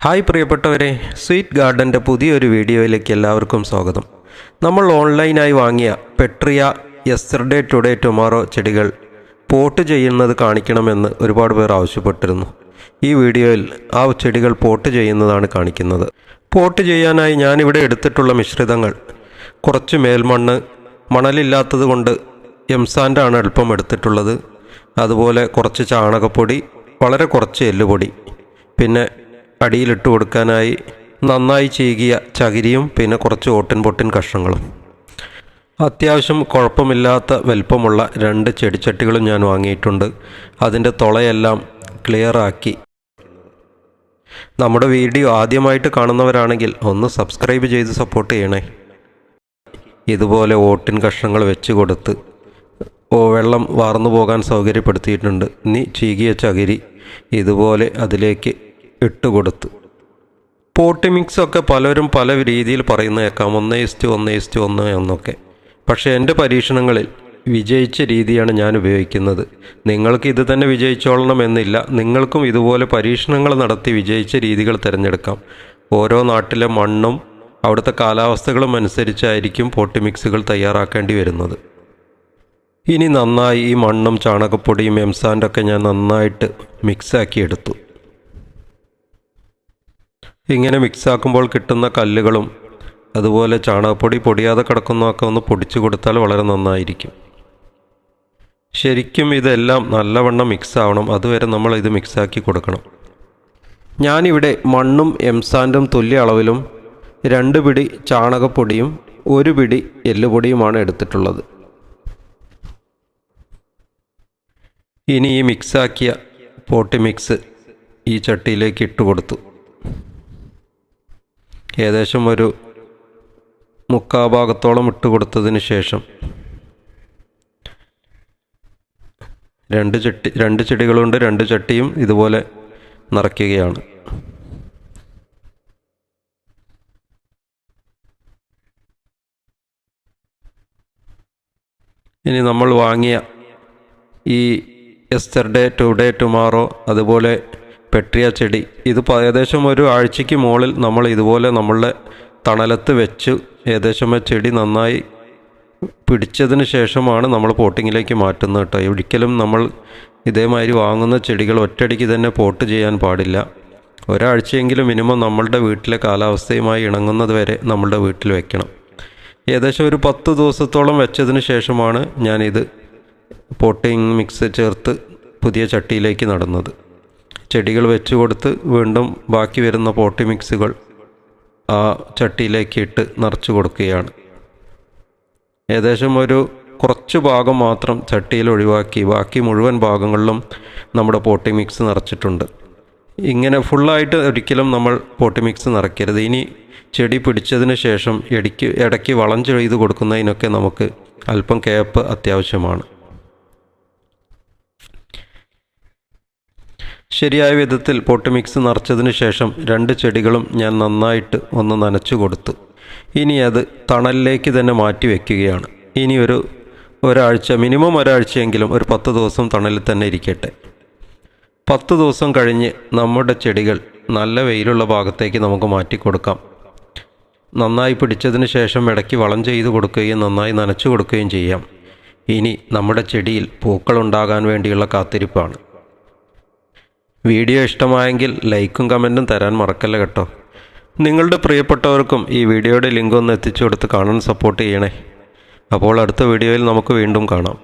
Hi പ്രിയപ്പെട്ടവരെ sweet ഗാർഡന്റെ പുതിയൊരു വീഡിയോയിലേക്ക് എല്ലാവർക്കും സ്വാഗതം. നമ്മൾ ഓൺലൈനായി വാങ്ങിയ പെട്രിയ യെസ്റ്റർഡേ ടുഡേ ടുമോറോ ചെടികൾ പോട്ട് ചെയ്യുന്നത് കാണിക്കണമെന്ന് ഒരുപാട് പേർ ആവശ്യപ്പെട്ടിരുന്നു. ഈ വീഡിയോയിൽ ആ ചെടികൾ പോട്ട് ചെയ്യുന്നതാണ് കാണിക്കുന്നത്. പോട്ട് ചെയ്യാനായി ഞാനിവിടെ എടുത്തിട്ടുള്ള മിശ്രിതങ്ങൾ കുറച്ച് മേൽമണ്ണ് മണലില്ലാത്തത് കൊണ്ട് എംസാന്റാണ് എളുപ്പം എടുത്തിട്ടുള്ളത്. അതുപോലെ കുറച്ച് ചാണകപ്പൊടി വളരെ കുറച്ച് എല്ലുപൊടി പിന്നെ അടിയിലിട്ട് കൊടുക്കാനായി നന്നായി ചീകിയ ചകിരിയും പിന്നെ കുറച്ച് ഓട്ടിൻ പൊട്ടിൻ കഷ്ണങ്ങളും. അത്യാവശ്യം കുഴപ്പമില്ലാത്ത വലിപ്പമുള്ള രണ്ട് ചെടിച്ചട്ടികളും ഞാൻ വാങ്ങിയിട്ടുണ്ട്. അതിന്റെ തുളയെല്ലാം ക്ലിയറാക്കി നമ്മുടെ വീഡിയോ ആദ്യമായിട്ട് കാണുന്നവരാണെങ്കിൽ ഒന്ന് സബ്സ്ക്രൈബ് ചെയ്ത് സപ്പോർട്ട് ചെയ്യണേ. ഇതുപോലെ ഓട്ടിൻ കഷ്ണങ്ങൾ വെച്ച് കൊടുത്ത് ഓ വെള്ളം വാർന്നു പോകാൻ സൗകര്യപ്പെടുത്തിയിട്ടുണ്ട്. ഇനി ചീകിയ ചകിരി ഇതുപോലെ അതിലേക്ക് ഇട്ട് കൊടുത്ത് പോട്ടി മിക്സ് ഒക്കെ പലരും പല രീതിയിൽ പറയുന്ന കേൾക്കാം. ഒന്ന് ഇസ്റ്റ് ഒന്ന് ഇസ്റ്റ് ഒന്ന് എന്നൊക്കെ. പക്ഷേ എന്റെ പരീക്ഷണങ്ങളിൽ വിജയിച്ച രീതിയാണ് ഞാൻ ഉപയോഗിക്കുന്നത്. നിങ്ങൾക്ക് ഇത് തന്നെ വിജയിച്ചോളണം എന്നില്ല. നിങ്ങൾക്കും ഇതുപോലെ പരീക്ഷണങ്ങൾ നടത്തി വിജയിച്ച രീതികൾ തിരഞ്ഞെടുക്കാം. ഓരോ നാട്ടിലെ മണ്ണും അവിടുത്തെ കാലാവസ്ഥകളും അനുസരിച്ചായിരിക്കും പോട്ടി മിക്സുകൾ തയ്യാറാക്കേണ്ടി വരുന്നത്. ഇനി നന്നായി ഈ മണ്ണും ചാണകപ്പൊടിയും എംസാൻഡൊക്കെ ഞാൻ നന്നായിട്ട് മിക്സാക്കി എടുത്തു. ഇങ്ങനെ മിക്സാക്കുമ്പോൾ കിട്ടുന്ന കല്ലുകളും അതുപോലെ ചാണകപ്പൊടി പൊടിയാതെ കിടക്കുന്നതൊക്കെ ഒന്ന് പൊടിച്ചു കൊടുത്താൽ വളരെ നന്നായിരിക്കും. ശരിക്കും ഇതെല്ലാം നല്ലവണ്ണം മിക്സ് ആവണം അതുവരെ നമ്മൾ ഇത് മിക്സാക്കി കൊടുക്കണം. ഞാനിവിടെ മണ്ണും എംസാൻഡും തുല്യ അളവിലും രണ്ട് പിടി ചാണകപ്പൊടിയും ഒരു പിടി എല്ലുപൊടിയുമാണ് എടുത്തിട്ടുള്ളത്. ഇനി ഈ മിക്സാക്കിയ പോട്ടി മിക്സ് ഈ ചട്ടിയിലേക്ക് ഇട്ട് കൊടുത്തു ഏകദേശം ഒരു മുക്കാ ഭാഗത്തോളം ഇട്ട് കൊടുത്തതിന് ശേഷം രണ്ട് ചട്ടി രണ്ട് ചെടികളുണ്ട് രണ്ട് ചട്ടിയും ഇതുപോലെ നിറയ്ക്കുകയാണ്. ഇനി നമ്മൾ വാങ്ങിയ ഈ എസ്റ്റർഡേ ടുഡേ ടുമാറോ അതുപോലെ പെട്രിയ ചെടി. ഇത് ഏകദേശം ഒരു ആഴ്ചയ്ക്ക് മുകളിൽ നമ്മൾ ഇതുപോലെ നമ്മളുടെ തണലത്ത് വെച്ച് ഏകദേശം ആ ചെടി നന്നായി പിടിച്ചതിന് ശേഷമാണ് നമ്മൾ പോട്ടിങ്ങിലേക്ക് മാറ്റുന്നത് കേട്ടോ. ഒരിക്കലും നമ്മൾ ഇതേമാതിരി വാങ്ങുന്ന ചെടികൾ ഒറ്റയടിക്ക് തന്നെ പോട്ട് ചെയ്യാൻ പാടില്ല. ഒരാഴ്ചയെങ്കിലും മിനിമം നമ്മളുടെ വീട്ടിലെ കാലാവസ്ഥയുമായി ഇണങ്ങുന്നത് വരെ നമ്മളുടെ വീട്ടിൽ വെക്കണം. ഏകദേശം ഒരു പത്ത് ദിവസത്തോളം വെച്ചതിന് ശേഷമാണ് ഞാനിത് പോട്ടിങ് മിക്സ് ചേർത്ത് പുതിയ ചട്ടിയിലേക്ക് നടുന്നത്. ചെടികൾ വെച്ച് കൊടുത്ത് വീണ്ടും ബാക്കി വരുന്ന പോട്ടി മിക്സുകൾ ആ ചട്ടിയിലേക്ക് ഇട്ട് നിറച്ചു കൊടുക്കുകയാണ്. ഏകദേശം ഒരു കുറച്ച് ഭാഗം മാത്രം ചട്ടിയിൽ ഒഴിവാക്കി ബാക്കി മുഴുവൻ ഭാഗങ്ങളിലും നമ്മുടെ പോട്ടി മിക്സ് നിറച്ചിട്ടുണ്ട്. ഇങ്ങനെ ഫുള്ളായിട്ട് ഒരിക്കലും നമ്മൾ പോട്ടി മിക്സ് നിറയ്ക്കരുത്. ഇനി ചെടി പിടിച്ചതിന് ശേഷം ഇടയ്ക്ക് ഇടയ്ക്ക് വളം ചെയ്ത് കൊടുക്കുന്നതിനൊക്കെ നമുക്ക് അല്പം കേപ്പ് അത്യാവശ്യമാണ്. ശരിയായ വിധത്തിൽ പോട്ട് മിക്സ് നിറച്ചതിന് ശേഷം രണ്ട് ചെടികളും ഞാൻ നന്നായിട്ട് ഒന്ന് നനച്ചു കൊടുത്തു. ഇനി അത് തണലിലേക്ക് തന്നെ മാറ്റി വയ്ക്കുകയാണ് ഇനി ഒരു ഒരാഴ്ച മിനിമം ഒരാഴ്ചയെങ്കിലും ഒരു പത്ത് ദിവസം തണലിൽ തന്നെ ഇരിക്കട്ടെ. പത്ത് ദിവസം കഴിഞ്ഞ് നമ്മുടെ ചെടികൾ നല്ല വെയിലുള്ള ഭാഗത്തേക്ക് നമുക്ക് മാറ്റി കൊടുക്കാം. നന്നായി പിടിച്ചതിന് ശേഷം ഇടയ്ക്ക് വളം ചെയ്ത് കൊടുക്കുകയും നന്നായി നനച്ചു കൊടുക്കുകയും ചെയ്യാം. ഇനി നമ്മുടെ ചെടിയിൽ പൂക്കളുണ്ടാകാൻ വേണ്ടിയുള്ള കാത്തിരിപ്പാണ്. വീഡിയോ ഇഷ്ടമായെങ്കിൽ ലൈക്കും കമന്റും തരാൻ മറക്കല്ല കേട്ടോ. നിങ്ങളുടെ പ്രിയപ്പെട്ടവർക്കും ഈ വീഡിയോയുടെ ലിങ്ക് ഒന്ന് എത്തിച്ചു കൊടുത്ത് കാണാൻ സപ്പോർട്ട് ചെയ്യണേ. അപ്പോൾ അടുത്ത വീഡിയോയിൽ നമുക്ക് വീണ്ടും കാണാം.